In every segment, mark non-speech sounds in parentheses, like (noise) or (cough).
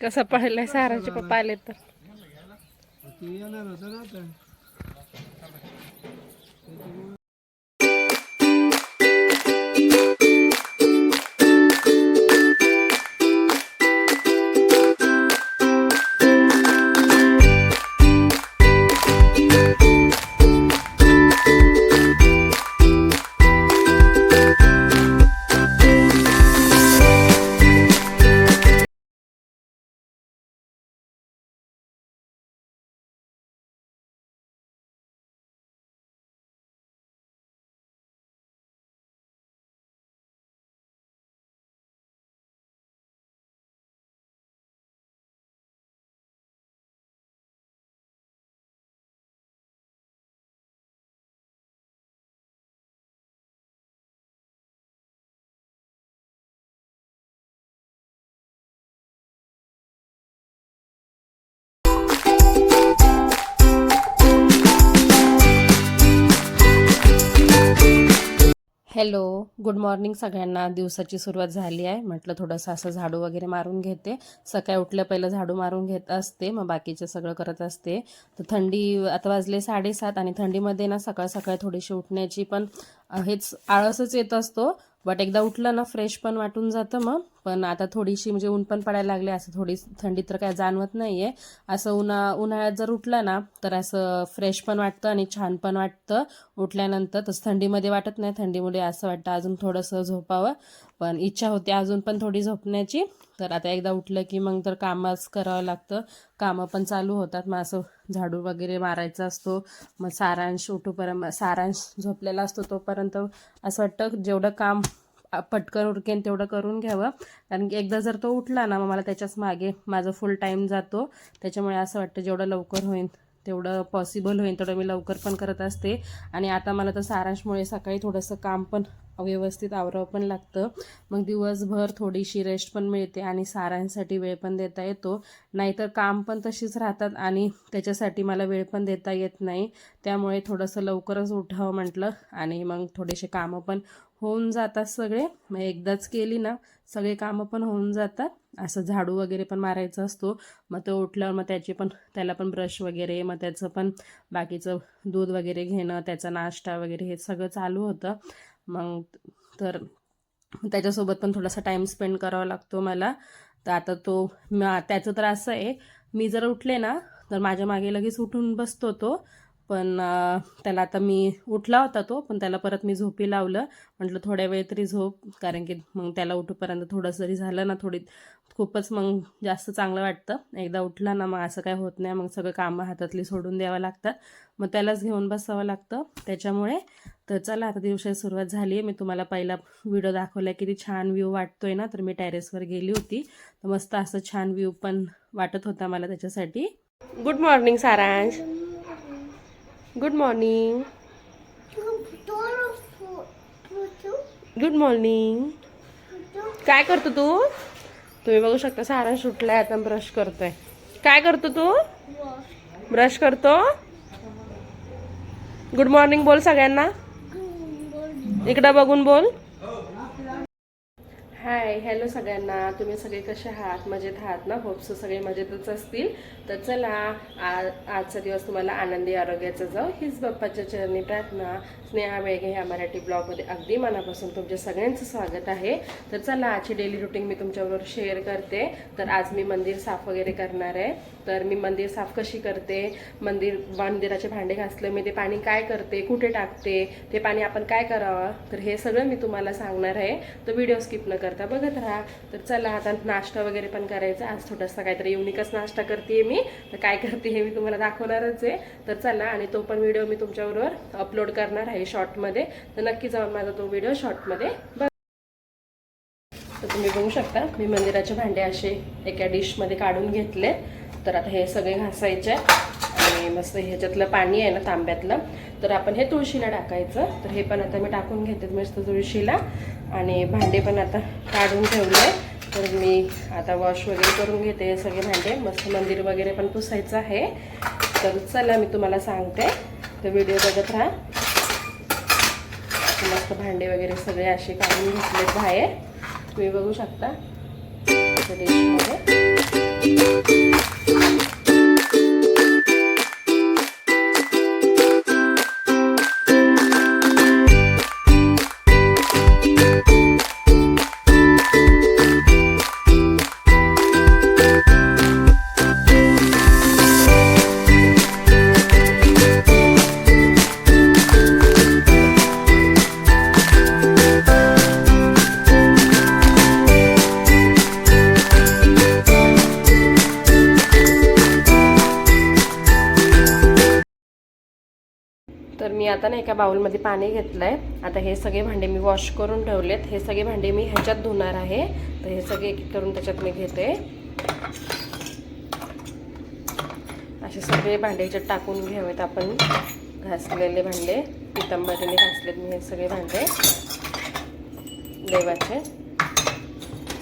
कसं पडलंय साराचे पप्पा आले तर. तू येणार होता ना आता. हॅलो गुड मॉर्निंग सगळ्यांना. दिवसाची सुरुवात झाली आहे. म्हटलं थोडंसं असं झाडू वगैरे मारून घेते. सकाळी उठल्या पहिलं झाडू मारून घेत असते मग बाकीचं सगळं करत असते. तर थंडी आता वाजले साडेसात आणि थंडीमध्ये ना सकाळ सकाळी थोडीशी उठण्याची पण हेच आळसच येत असतो. बट एकदा उठलं ना फ्रेश पण वाटून जातं मग. पण आता थोडीशी म्हणजे ऊन पण पडायला लागले असं थोडी थंडी तर काय जाणवत नाही आहे असं उन्हा उन्हाळ्यात जर उठलं ना तर असं फ्रेश पण वाटतं आणि छान पण वाटतं. उठल्यानंतर तसं थंडीमध्ये वाटत नाही. थंडीमुळे असं वाटतं अजून थोडंसं झोपावं. पण इच्छा होती अजून पण थोडी झोपण्याची. तर आता एकदा उठलं की मग तर कामच करावं लागतं. कामं पण चालू होतात. मग असं झाडू वगैरे मारायचा असतो. मग सारांश उठूपर्यंत सारांश झोपलेला असतो तोपर्यंत असं वाटतं जेवढं काम पटकन उरकेन तेवढं करून घ्यावं. कारण की एकदा जर तो उठला ना मग मला त्याच्याच मागे माझा फुल टाईम जातो. त्याच्यामुळे असं वाटतं जेवढं लवकर होईल तेवढं पॉसिबल होईल तेवढं मी लवकर पण करत असते. आणि आता मला तर सारांशमुळे सकाळी थोडंसं काम पण व्यवस्थित आवरावं पण लागतं. मग दिवसभर थोडीशी रेस्ट पण मिळते आणि सारांसाठी वेळ पण देता येतो. नाहीतर काम पण तशीच राहतात आणि त्याच्यासाठी मला वेळ पण देता येत नाही. त्यामुळे थोडंसं लवकरच उठावं म्हटलं आणि मग थोडेसे कामं पण होऊन जातात सगळे. मग एकदाच केली ना सगळे कामं पण होऊन जातात. असं झाडू वगैरे पण मारायचा असतो. मग तो उठल्यावर मग त्याची पण त्याला पण ब्रश वगैरे मग त्याचं पण बाकीचं दूध वगैरे घेणं त्याचा नाश्ता वगैरे हे सगळं चालू होतं. मग तर त्याच्यासोबत पण थोडासा टाईम स्पेंड करावा लागतो मला. तर आता तो त्याचं तर असं आहे मी जर उठले ना तर माझ्या मागे लगेच उठून बसतो तो. पण त्याला आता मी उठला होता तो पण त्याला परत मी झोपी लावलं. म्हटलं थोड्या वेळ तरी झोप कारण की मग त्याला उठूपर्यंत थोडंसं जरी झालं ना थोडी खूपच मग जास्त चांगलं वाटतं. एकदा उठला ना मग असं काय होत नाही. मग सगळं कामं हातातली सोडून द्यावं लागतात मग त्यालाच घेऊन बसावं लागतं. त्याच्यामुळे तर चला आता दिवसाची सुरुवात झाली आहे मी तुम्हाला पहिला व्हिडिओ दाखवला किती छान व्ह्यू आहे ना? तर मी टेरेसवर गेली होती. तर मस्त असं छान व्ह्यू पण वाटत होता मला त्याच्यासाठी. Good morning Saransh. Good morning good morning काय करतो तू? तुम्ही बघू शकता सारांश सुटलाय आता ब्रश करतोय. काय करतो तू? ब्रश करतो? गुड मॉर्निंग बोल सगळ्यांना. इकडं बघून बोल. हाय हॅलो सगळ्यांना. तुम्ही सगळे कसे आहात? मजेत आहात ना? होप्स सगळे मजेतच असतील. तर चला आ- आजचा दिवस तुम्हाला आनंदी आरोग्याचा जाऊ हीच बाप्पाच्या चरणी प्रार्थना. स्नेहा वेळगे ह्या मराठी ब्लॉगमध्ये अगदी मनापासून तुमच्या सगळ्यांचं स्वागत आहे. तर चला आजची डेली रुटीन मी तुमच्याबरोबर शेअर करते. तर आज मी मंदिर साफ वगैरे करणार आहे. तर मी मंदिर साफ कशी करते? मंदिर मंदिराचे भांडे घासलं मी ते पाणी काय करते? कुठे टाकते? ते पाणी आपण काय करावं? तर हे सगळं मी तुम्हाला सांगणार आहे. तर व्हिडिओ स्किप न बघत राहा. तर चला आता नाश्ता वगैरे पण करायचा. आज थोडासा काहीतरी युनिकच नाश्ता करते मी. तर काय करते हे मी तुम्हाला दाखवणारच आहे. तर चला आणि तो पण व्हिडिओ मी तुमच्याबरोबर अपलोड करणार आहे शॉर्टमध्ये तर नक्की जाऊन माझा तो व्हिडिओ शॉर्टमध्ये बघ. तर तुम्ही बघू शकता मी मंदिराचे भांडे असे एका डिशमध्ये काढून घेतले तर आता हे सगळे घासायचे. आणि मस्त ह्याच्यातलं पाणी आहे ना तांब्यातलं. तर आपण हे तुळशीला टाकायचं. तर हे पण आता मी टाकून घेते मस्त तुळशीला. आणि भांडे पण आता काढून ठेवले. तर मी आता वॉश वगैरे करून घेते हे सगळे भांडे. मस्त मंदिर वगैरे पण पुसायचं आहे. तर चला मी तुम्हाला सांगते. तर व्हिडिओ बघत राहा. मस्त भांडे वगैरे सगळे असे काढून घेतलेत बाहेर. तुम्ही बघू शकता. डिशमध्ये आता ना एका बाउलमध्ये पाणी घेतलं आहे आता हे सगळे भांडे मी वॉश करून ठेवलेत. हे सगळे भांडे मी ह्याच्यात धुणार आहे. तर हे सगळे एक करून त्याच्यात मी घेते. असे सगळे भांडे ह्याच्यात टाकून घ्यावेत आपण. घासलेले भांडे पितंबरीने घासलेत मी हे सगळे भांडे. देवाचे.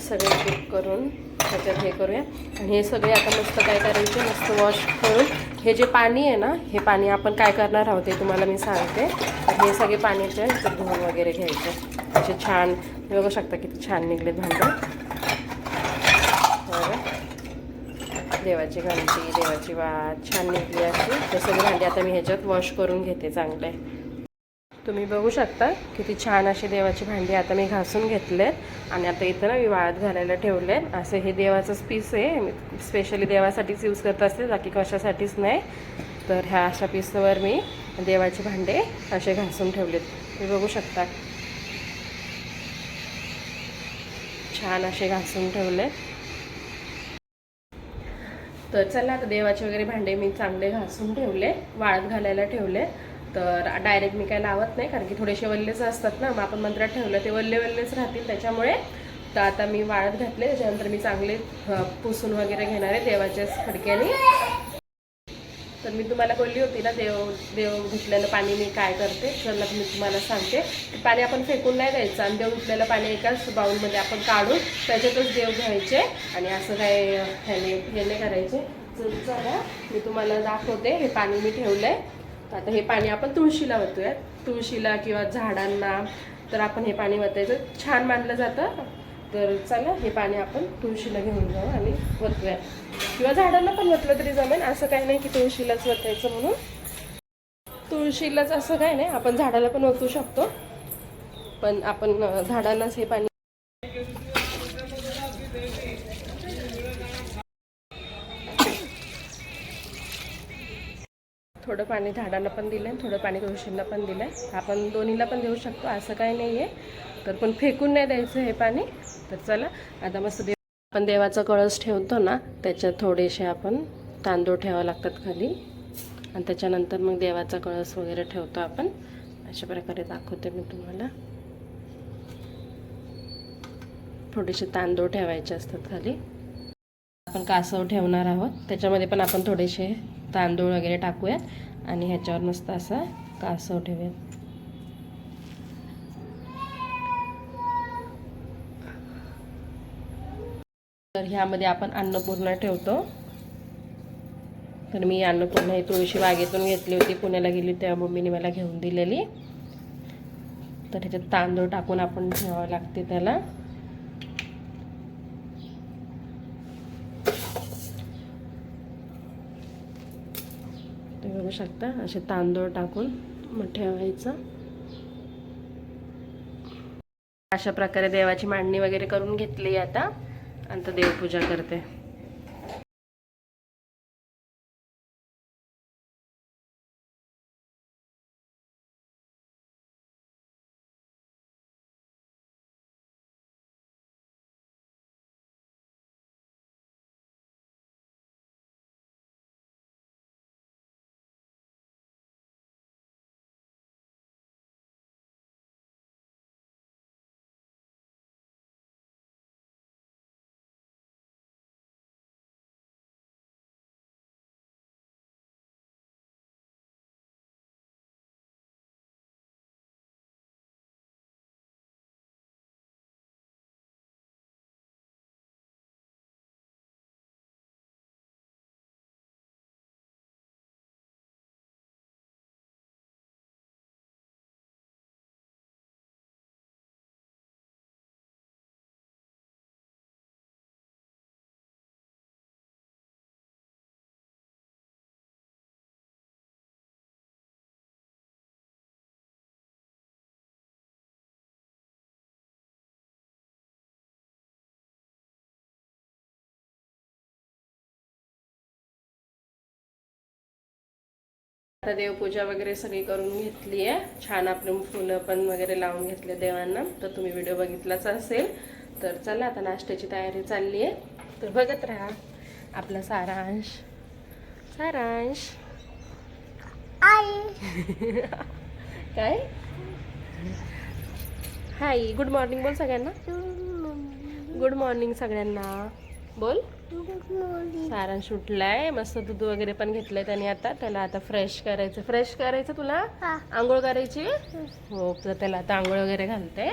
सगळे एक करून. त्याच्यात हे करूया. आणि हे सगळे आता मस्त काय करायचे मस्त वॉश करून. हे जे पाणी आहे ना हे पाणी आपण काय करणार आहोत ते तुम्हाला मी सांगते. हे सगळे पाण्याचे धुवून वगैरे घ्यायचे. असे छान तुम्ही बघू शकता किती छान निघलेत भांडे. देवाची घंटी देवाची वाट छान निघली अशी. हे सगळे भांडे आता मी ह्याच्यात वॉश करून घेते चांगले. तुम्ही बघू शकता किती छान अशी देवाची भांडी आता मी घासून घेतले आणि आता इथं ना मी वाळत घालायला ठेवले असं हे देवाचंच पीस आहे. मी स्पेशली देवासाठीच यूज करत असते बाकी कशासाठीच नाही. तर ह्या अशा पीसवर मी देवाचे भांडे असे घासून ठेवलेत. तुम्ही बघू शकता. छान असे घासून ठेवले तर चला आता देवाचे वगैरे भांडे मी चांगले घासून ठेवले वाळत घालायला ठेवले तर डायरेक्ट मी काय लावत नाही कारण की थोडेसे वल्लेच असतात ना मग आपण मंत्रात ठेवलं ते वल्ले वल्लेच राहतील त्याच्यामुळे. तर आता मी वाळत घातले त्याच्यानंतर मी चांगले पुसून वगैरे घेणार आहे देवाच्या फडक्याने तर मी तुम्हाला बोलली होती ना देव देव धुतलेलं पाणी मी काय करते चला मी तुम्हाला सांगते. की पाणी आपण फेकून नाही द्यायचं आणि देव धुतलेलं पाणी एकाच बाऊलमध्ये आपण काढून त्याच्यातच देव घ्यायचे. आणि असं काय ह्याने हे नाही करायचे चला मी तुम्हाला दाखवते हे पाणी मी ठेवलं आहे तर आता हे पाणी आपण तुळशीला ओतूयात. तुळशीला किंवा झाडांना तर आपण हे पाणी वतायचं. छान मानलं जातं. तर चला हे पाणी आपण तुळशीला घेऊन जाऊ आणि वतूया किंवा झाडांना पण वतलं तरी जमेल. असं काही नाही की तुळशीलाच वतायचं म्हणून. तुळशीलाच असं काही नाही. आपण झाडाला पण ओतू शकतो. पण आपण झाडांनाच हे पाणी थोडं पाणी झाडांना पण दिलं आहे थोडं पाणी तुळशींना पण दिलं आहे आपण दोन्हीला पण देऊ शकतो असं काही नाही आहे तर पण फेकून नाही द्यायचं हे पाणी. तर चला आता मस्त देव आपण देवाचा कळस ठेवतो ना त्याच्यात थोडेसे आपण तांदूळ ठेवावं लागतात खाली. आणि त्याच्यानंतर मग देवाचा कळस वगैरे ठेवतो आपण. अशा प्रकारे दाखवते मी तुम्हाला. थोडेसे तांदूळ ठेवायचे असतात खाली. आपण कासव ठेवणार आहोत. त्याच्यामध्ये पण आपण थोडेसे तांदूळ वगैरे टाकूयात आणि ह्याच्यावर मस्त असा कासव ठेवूयात. तर ह्यामध्ये आपण अन्नपूर्णा ठेवतो. तर मी अन्नपूर्णा ही तुळशी बागेतून घेतली होती पुण्याला गेली तेव्हा मम्मीने मला घेऊन दिलेली. तर ह्याच्यात तांदूळ टाकून आपण ठेवावं लागते त्याला. शकता? असे तांदूळ टाकून मग ठेवायचं अशा प्रकारे देवाची मांडणी वगैरे करून घेतली आता. आणि तर देवपूजा करते. आता देवपूजा वगैरे सगळी करून घेतली आहे. छान आपले फुलं पण वगैरे लावून घेतले देवांना. तर तुम्ही व्हिडिओ बघितलाच असेल. तर चला आता नाश्त्याची तयारी चालली आहे. तर बघत राहा आपला सारांश. सारांश. (laughs) काय? हाय गुड मॉर्निंग बोल सगळ्यांना. गुड मॉर्निंग सगळ्यांना. बोल. सारांश उठलाय. मस्त दूध वगैरे पण घेतलंय त्याने आता. त्याला आता फ्रेश करायचं. फ्रेश करायचं तुला? आंघोळ करायची? हो तर त्याला आता आंघोळ वगैरे घालते.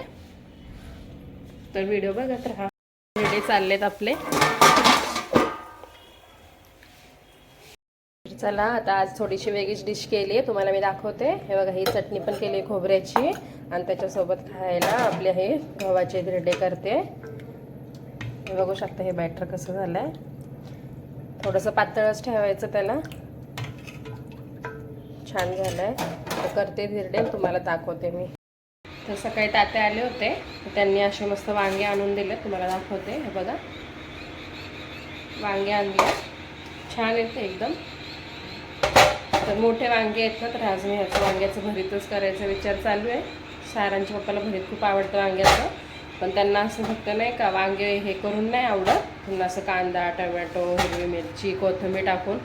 तर व्हिडिओ बघत राहा. व्हिडिओ चाललेत आपले. चला आता आज थोडीशी वेगळीच डिश केली आहे. तुम्हाला मी दाखवते. हे बघा ही चटणी पण केली खोबऱ्याची. आणि त्याच्यासोबत खायला आपले हे गव्हाचे धिरडे करते. हे बघू शकता हे बॅटर कसं झालंय. थोडंसं पातळच ठेवायचं त्याला. छान झालंय. तर करते धिरडे तुम्हाला दाखवते मी. तर सकाळी ताते आले होते. त्यांनी असे मस्त वांगे आणून दिले. तुम्हाला दाखवते. हे बघा. वांगे आणले. छान येते एकदम. तर मोठे वांगे आहेत ना तर आज मी ह्याचं वांग्याचं भरीतच करायचा विचार चालू आहे. सारांच्या पप्पाला भरीत खूप आवडतं वांग्याचं. पण त्यांना असं फक्त नाही का वांगे हे करून नाही आवडत. त्यांना असं कांदा टमॅटो हिरवी मिरची कोथिंबीर टाकून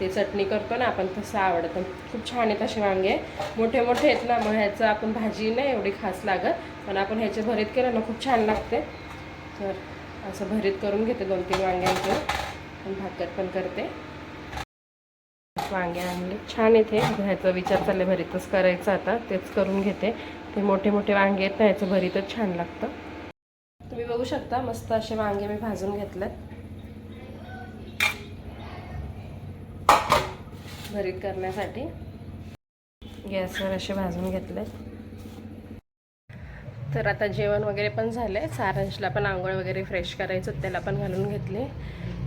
ते चटणी करतो ना आपण तसं आवडतं. खूप छान आहेत असे वांगे. मोठे मोठे आहेत ना मग ह्याचं आपण भाजी नाही एवढी खास लागत. पण आपण ह्याचे भरीत केलं ना खूप छान लागते. तर असं भरीत करून घेते दोन तीन वांग्यांचे. पण भाकर पण करते. वांगे आणले. छान येते ह्याचा विचार चालले भरीतच करायचं आता. तेच करून घेते. ते मोठे मोठे वांगे आहेत ना ह्याचं भरीतच छान लागतं. तुम्ही बघू शकता मस्त असे वांगे मी भाजून घेतलेत. भरीत करण्यासाठी. गॅसवर असे भाजून घेतले तर आता जेवण वगैरे पण झालंय सारांशला पण आंघोळ वगैरे फ्रेश करायचं त्याला पण घालून घेतले.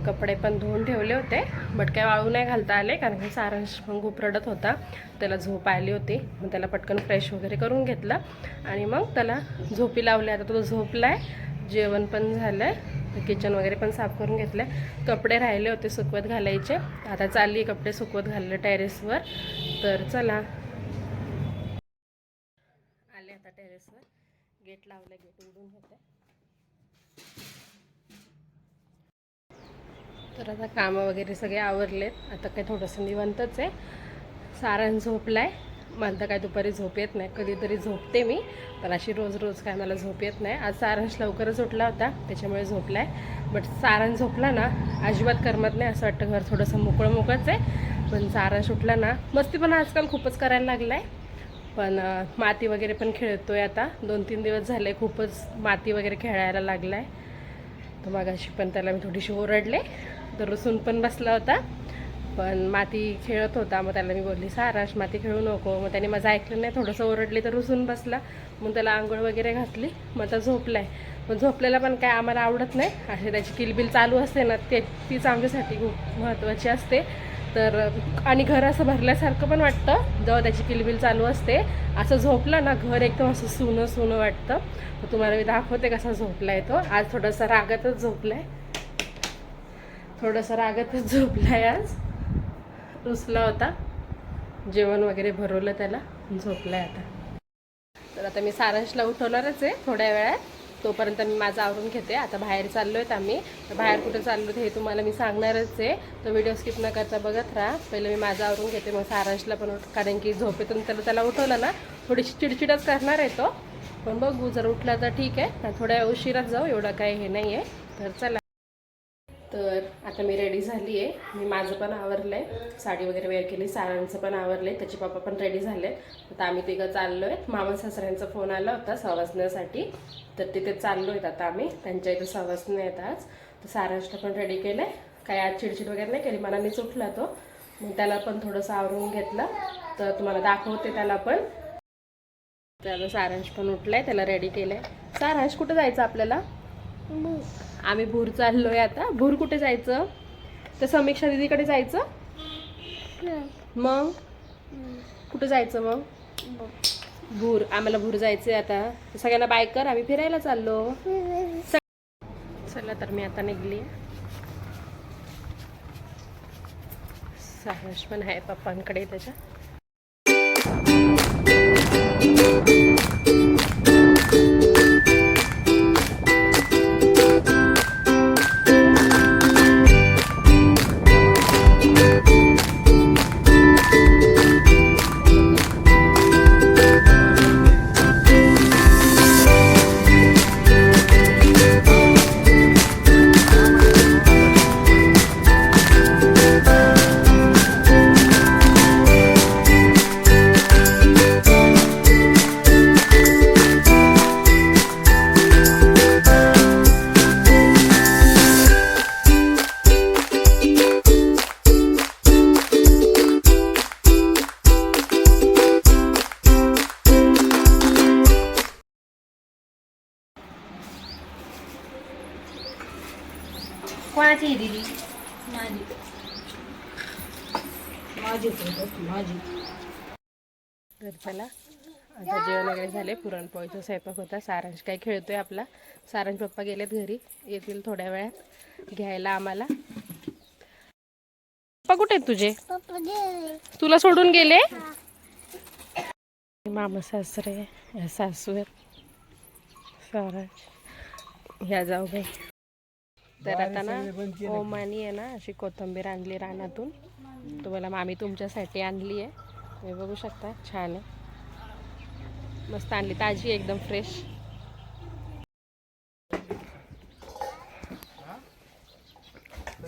कपडे पण धुवून ठेवले होते बट काय वाळू नाही घालता आले कारण की सारांश पण खूप रडत होता. त्याला झोप आली होती मग त्याला पटकन फ्रेश वगैरे करून घेतलं. आणि मग त्याला झोपी लावले. आता तो झोपलाय जेवण पण झालंय. किचन वगैरे पण साफ करून घेतलं कपडे राहिले होते सुकवत घालायचे. आता चालली कपडे सुकवत घालले टेरेसवर तर चला. आले आता टेरेसवर गेट लावलं गेट उडून होते तर आता कामं वगैरे सगळे आवरलेत. आता काही थोडंसं निवंतच आहे. सारण झोपलाय. मला काय दुपारी झोप येत नाही. कधीतरी झोपते मी पण अशी रोज रोज काय मला झोप येत नाही. आज सारांश लवकरच उठला होता त्याच्यामुळे झोपलाय. बट सारांश झोपला ना अजिबात करमत नाही असं वाटतं घर थोडंसं मोकळं मोकळंच आहे. पण सारांश उठला ना मस्ती पण आजकाल खूपच करायला लागलाय. पण माती वगैरे पण खेळतोय आता. दोन तीन दिवस झाले खूपच माती वगैरे खेळायला लागला आहे तर मगाशी पण त्याला मी थोडीशी ओरडले. तर रुसून पण बसला होता. पण माती खेळत होता मग त्याला मी बोलली साराश माती खेळू नको. मग त्याने माझं ऐकलं नाही थोडंसं ओरडली तर रुसून बसला. मग त्याला आंघोळ वगैरे घातली मग आता झोपलाय. पण झोपलेला पण काय आम्हाला आवडत नाही. अशी त्याची किलबिल चालू असते ना ते तीच आमच्यासाठी खूप महत्त्वाची असते. तर आणि घर असं भरल्यासारखं पण वाटतं. जेव्हा त्याची किलबिल चालू असते असं झोपलं ना घर एकदम असं सुनं सुनं वाटतं. मग तुम्हाला मी दाखवते कसा झोपलाय तो. आज थोडासा रागातच झोपलाय. थोडंसं रागातच झोपलाय आज. रुसला होता. जेवण वगैरे भरवलं त्याला. झोपलाय आता. तर आता मी सारांशला उठवणारच आहे थोड्या वेळात. तोपर्यंत मी माझं आवरून घेते. आता बाहेर चाललो आहेत आम्ही. तर बाहेर कुठे चाललो हे तुम्हाला मी सांगणारच आहे. तो व्हिडिओ स्किप न करता बघत राहा. पहिलं मी माझं आवरून घेते. मग सारांशला पण उठ कारण की झोपेतून त्याला त्याला उठवलं ना थोडीशी चिडचिडच करणार आहे तो. पण बघू जर उठला तर ठीक आहे. थोड्या उशिरात जाऊ. एवढं काही हे नाही आहे तर चला. तर आता मी रेडी झाली आहे मी माझं पण आवरलं आहे साडी वगैरे वेअर केली सारांचं पण आवरलं आहे त्याचे पप्पा पण रेडी झाले आता आम्ही तिघं चाललो आहे मामा सासऱ्यांचा फोन आला होता सवासण्यासाठी. तर तिथे चाललो आहेत आता आम्ही. त्यांच्या इथं सवासणे आहेत आज. तर सारांशला पण रेडी केलं आहे काय आज चिडचिड वगैरे नाही केली. मनाने उठला तो. मग त्याला पण थोडंसं आवरून घेतलं. तर तुम्हाला दाखवते त्याला पण. त्याला सारांश पण उठलाय. त्याला रेडी केलंय. सारांश कुठं जायचं आपल्याला? आम्ही भूर चाललो आहे आता. भूर कुठे जायचं? तर समीक्षा दिदीकडे जायचं? मग? कुठं जायचं मग? भूर. आम्हाला भूर जायचं आहे आता. सगळ्यांना बाय कर. आम्ही फिरायला चाललो. चला तर मी आता निघली. सहज पण आहे पप्पांकडे त्याच्या. माझी माझी. तर चला आता जेवण वगैरे झाले पुरणपोळीचा स्वयंपाक होता. सारांश काय खेळतोय आपला. सारांश पप्पा गेलेत घरी. येतील थोड्या वेळात. घ्यायला आम्हाला. पप्पा कुठे आहेत तुझे? तुला सोडून गेले? मामा सासरे सासू आहेत सारांश. ह्या जाऊ बाई. तर आता ना ओमानी आहे ना अशी कोथिंबीर आणली रानातून. तुम्हाला मामी तुमच्यासाठी आणली आहे. तुम्ही बघू शकता छान आहे. मस्त आणली ताजी आहे एकदम फ्रेश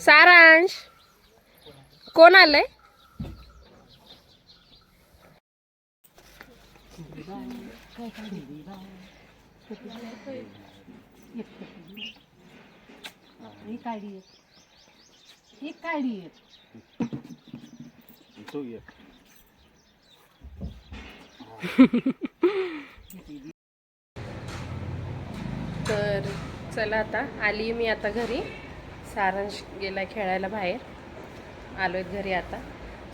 सारांश कोण आलंय? ही काढी आहे ही काढी आहे तर चला आता आली मी आता घरी. सारांश गेला खेळायला बाहेर. आलो आहेत घरी आता.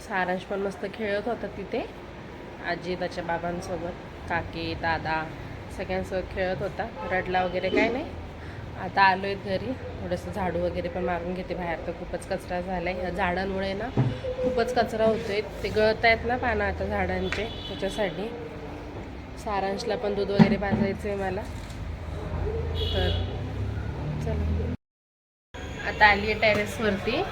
सारांश पण मस्त खेळत होता तिथे. आजी त्याच्या बाबांसोबत काकी दादा सगळ्यांसोबत खेळत होता. रडला वगैरे काय नाही. आता आलो आहेत घरी. थोडंसं झाडू वगैरे पण मारून घेते बाहेर. तर खूपच कचरा झाला आहे झाडांमुळे ना खूपच कचरा होतोय. ते गळत आहेत ना पानं आता झाडांचे त्याच्यासाठी. सारांशला पण दूध वगैरे भाजायचं आहे मला. तर चला. आता आली आहे टेरेसवरती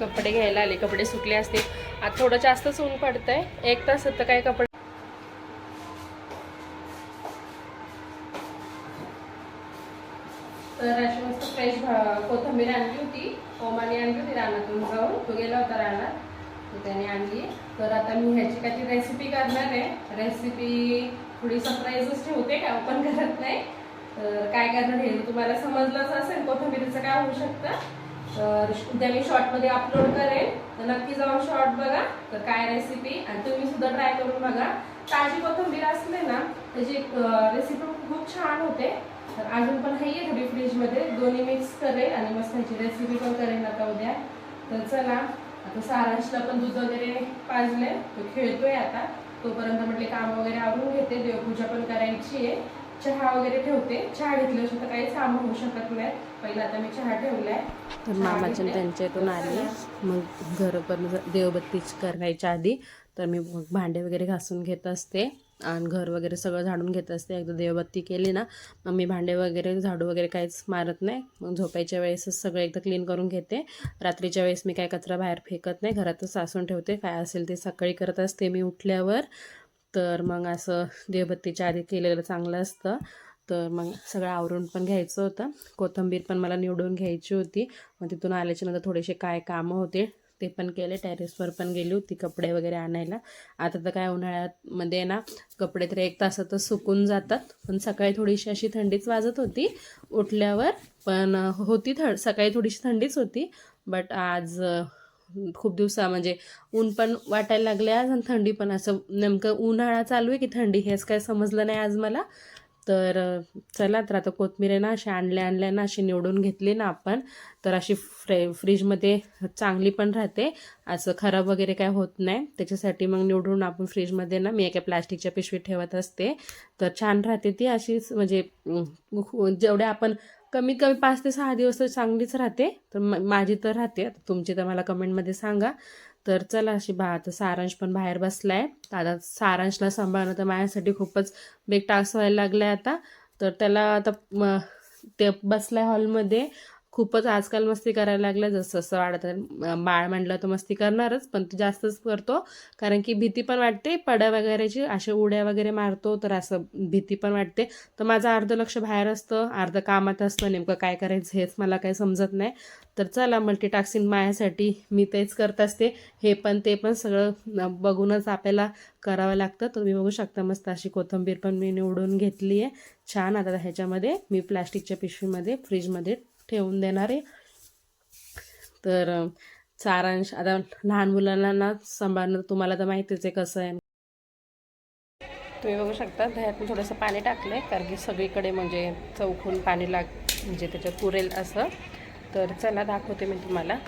कपडे घ्यायला आले. कपडे सुकले असते आता थोडं जास्तच ऊन पडतंय. एक तास तर काय कपडे तर अशी मस्त फ्रेश कोथिंबीर आणली होती. ओमाने आणली होती रानातून जाऊन. तो गेला होता रानात. तर त्याने आणली. तर आता मी ह्याची काही रेसिपी करणार आहे. रेसिपी थोडी सरप्राईजच ठेवते काय ओपन करत नाही. तर काय करणार हे तुम्हाला समजलंच असेल कोथिंबीरीचं काय होऊ शकतं. तर उद्या मी शॉर्टमध्ये अपलोड करेन. तर नक्की जाऊन शॉर्ट बघा. तर काय रेसिपी आणि तुम्ही सुद्धा ट्राय करून बघा. ताजी कोथिंबीर असले ना त्याची रेसिपी खूप छान होते. तर अजून पण आहे थोडी फ्रीजमध्ये. दोन्ही मिक्स करेल आणि मस्त ह्याची रेसिपी पण करेन आता उद्या. तर चला आता सारांशला पण दूध वगैरे पाजले तो खेळतोय आता. तोपर्यंत म्हटले काम वगैरे आवरून घेते. देवपूजा पण करायची आहे. चहा वगैरे ठेवते. चहा घेतल्याशिवाय तर काहीच काम होऊ शकत नाही. पहिला आता मी चहा ठेवलाय. तर मामाच्या त्यांच्या इथून आले. मग घर पण देवबत्तीच करायच्या आधी तर मी मग भांडे वगैरे घासून घेत असते. आणि घर वगैरे सगळं झाडून घेत असते. एकदा देवबत्ती केली ना मग मी भांडे वगैरे झाडू वगैरे काहीच मारत नाही. मग झोपायच्या वेळेसच सगळं एकदा क्लीन करून घेते. रात्रीच्या वेळेस मी काय कचरा बाहेर फेकत नाही. घरातच सासून ठेवते. काय असेल ते सकाळी करत असते मी उठल्यावर. तर मग असं देवबत्तीच्या आधी केलेलं चांगलं असतं. तर मग सगळं आवरून पण घ्यायचं होतं. कोथिंबीर पण मला निवडून घ्यायची होती. मग तिथून आल्याच्यानंतर थोडेसे काय कामं होते ते पण केले. टेरेसवर पण गेली होती कपडे वगैरे आणायला. आता तर काय उन्हाळ्यामध्ये ना कपडे तर एक तासातच सुकून जातात. पण सकाळी थोडीशी अशी थंडीच वाजत होती. उठल्यावर पण होती थंड सकाळी थोडीशी थंडीच होती. बट आज खूप दिवसा म्हणजे ऊन पण वाटायला लागले आज आणि थंडी पण. असं नेमकं उन्हाळा चालू आहे की थंडी? हेच काय समजलं नाही आज मला. तर चला तर आता कोथमिरे आहे ना अशी आणल्या आणल्या ना अशी निवडून घेतली ना आपण तर अशी फ्रे फ्रीजमध्ये चांगली पण राहते. असं खराब वगैरे काय होत नाही. त्याच्यासाठी मग निवडून आपण फ्रीजमध्ये ना मी एका प्लास्टिकच्या पिशवीत ठेवत असते. तर छान राहते ती अशीच म्हणजे जेवढ्या आपण कमीत कमी पाच ते सहा दिवस तर चांगलीच राहते. तर माझी तर राहते. तुमची तर मला कमेंटमध्ये सांगा. तर चला अशी बा आता सारांश पण बाहेर बसला आहे आता सारांशला सांभाळणं तर माझ्यासाठी खूपच बेग टास्क व्हायला आहे आता. तर त्याला आता म- ते बसलाय हॉलमध्ये खूपच आजकाल मस्ती करायला लागल्या जसं जसं वाढत बाळ म्हणलं तर मस्ती करणारच पण तो जास्तच करतो. कारण की भीती पण वाटते पड्या वगैरेची अशा उड्या वगैरे मारतो तर असं भीती पण वाटते. तर माझं अर्धं लक्ष बाहेर असतं अर्धं कामात असतं नेमकं काय करायचं हेच मला काही समजत नाही. तर चला मल्टीटास्किंग माझ्यासाठी मी तेच करत असते. हे पण ते पण सगळं बघूनच आपल्याला करावं लागतं. तर तुम्ही बघू शकता मस्त अशी कोथिंबीर पण मी निवडून घेतली आहे छान आता ह्याच्यामध्ये मी प्लॅस्टिकच्या पिशवीमध्ये फ्रीजमध्ये ठेवून देणार. आहे तर सारांश आता लहान मुलांना ना सांभाळणं तुम्हाला तर माहितीच आहे कसं आहे. तुम्ही बघू शकता दह्यात मी थोडंसं पाणी टाकलं आहे कारण की सगळीकडे म्हणजे चौकून पाणी लाग म्हणजे त्याच्यात पुरेल असं. तर चला दाखवते मी तुम्हाला.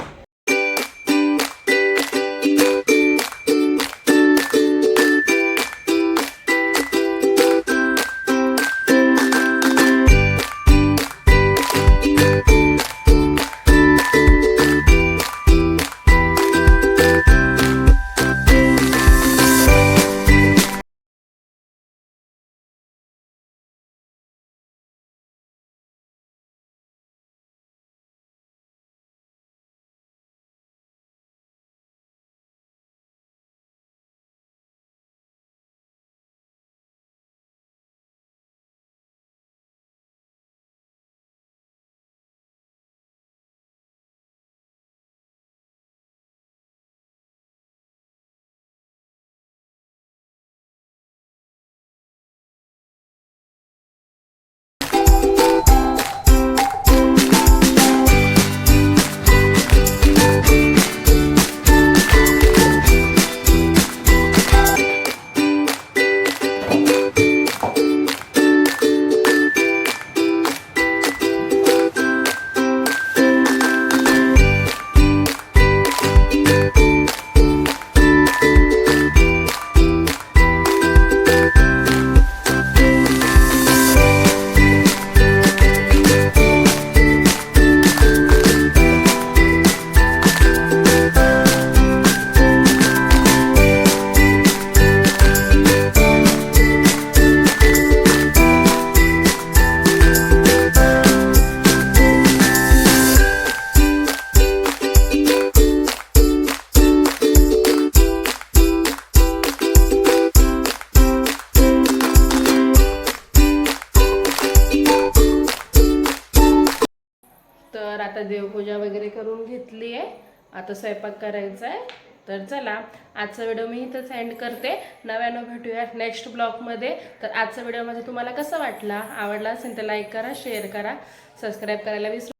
घेतली आहे. आता स्वयंपाक करायचा आहे. तर चला आजचा व्हिडिओ मी इथंच एंड करते. नव्यानं भेटूया नेक्स्ट ब्लॉगमध्ये तर आजचा व्हिडिओ माझा तुम्हाला कसा वाटला? आवडला असेल तर लाईक करा शेअर करा. सबस्क्राईब करायला विसरू